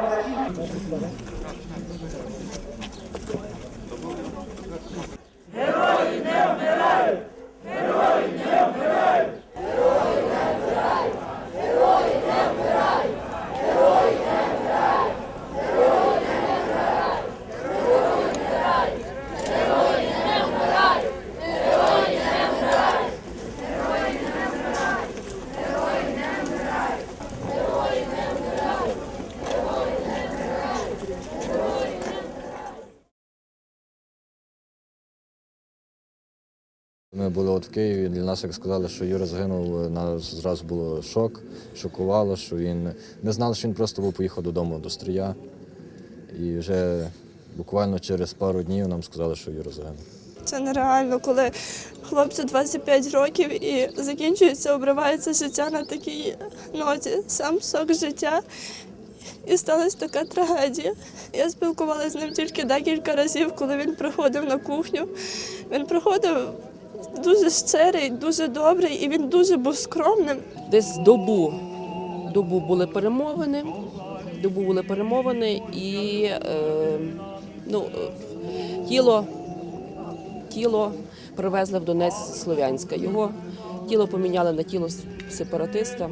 Thank you. Ми були от в Києві, для нас як сказали, що Юра загинув, нас зразу було шок, шокувало, що він не знали, що він просто був поїхав додому до стрія. І вже буквально через пару днів нам сказали, що Юра загинув. Це нереально, коли хлопцю 25 років і закінчується, обривається життя на такій ноті, сам сок життя. І сталася така трагедія. Я спілкувалася з ним тільки декілька разів, коли він приходив на кухню. Він приходив дуже щирий, дуже добрий, і він дуже був скромним. Десь добу, добу були перемовини, добу були перемовини і е, ну, тіло, тіло привезли в Донець Слов'янська. Його тіло поміняли на тіло сепаратиста.